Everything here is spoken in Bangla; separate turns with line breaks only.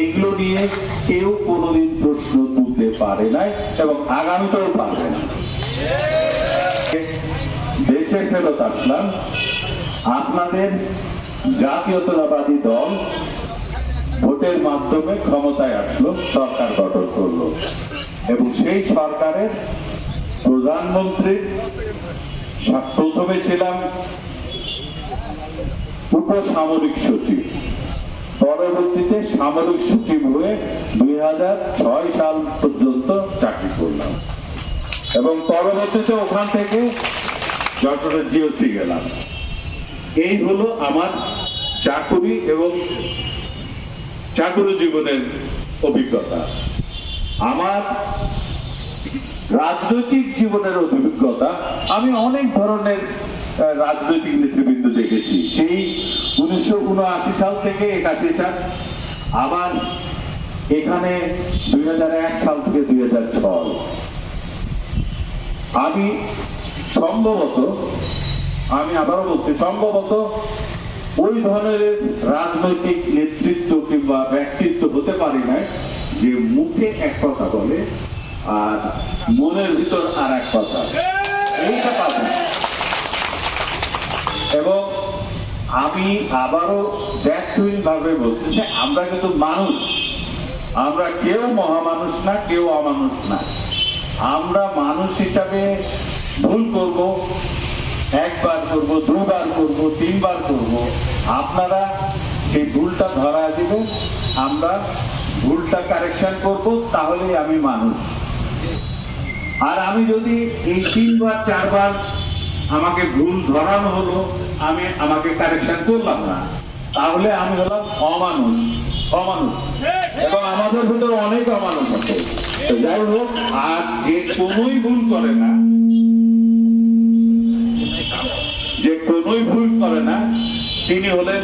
এইগুলো নিয়ে কেউ কোনোদিন প্রশ্ন তুলতে পারে নাই এবং আগামীতেও পারবে না। দেশে ফেরত আসলাম। আপনাদের জাতীয়তাবাদী দল ভোটের মাধ্যমে ক্ষমতায় আসলো, সরকার গঠন করল। এবং সেই সরকারের প্রধানমন্ত্রী প্রথমে ছিলাম উপসামরিক সচিব। পরবর্তীতে সামরিক সচিব হয়ে দুই হাজার ছয় সাল পর্যন্ত চাকরি করলাম। এবং পরবর্তীতে ওখান থেকে যশোরের জিওসি গেলাম। এই হলো আমার চাকুরি এবং চাকুরি জীবনের অভিজ্ঞতা। আমার রাজনৈতিক জীবনের অভিজ্ঞতা, আমি অনেক ধরনের রাজনৈতিক নেতৃবৃন্দ দেখেছি। সেই উনিশশো উনআশি সাল থেকে একাশি সাল আবার এখানে দুই সাল থেকে দুই আমি সম্ভবত, আমি আবারও বলছি, সম্ভবত ওই ধরনের রাজনৈতিক নেতৃত্ব কিংবা ব্যক্তিত্ব হতে পারি না যে মুখে এক কথা বলে আর মনের ভিতর আর এক কথা। এইটা পাবো না। এবং আমি আবারও ভাবে বলছি যে আমরা কিন্তু মানুষ। আমরা কেউ মহামানুষ না, কেউ অমানুষ না। আমরা মানুষ হিসাবে ভুল করব, একবার করব, দুবার করব, তিনবার করব। আপনারা সেই ভুলটা ধরা দিবেন আমরা ভুলটা কারেকশন করব, তাহলেই আমি মানুষ। আর আমি যদি এই তিনবার, চারবার আমাকে ভুল ধরানো হলো, আমি আমাকে কারেকশন করলাম না। তাহলে আমি হলাম অমানুষ অমানুষ। এবং আমাদের ভিতরে অনেক অমানুষ আছে। যাই হোক, আর যে কোনোই ভুল করে না, যে কোনোই ভুল করে না, তিনি হলেন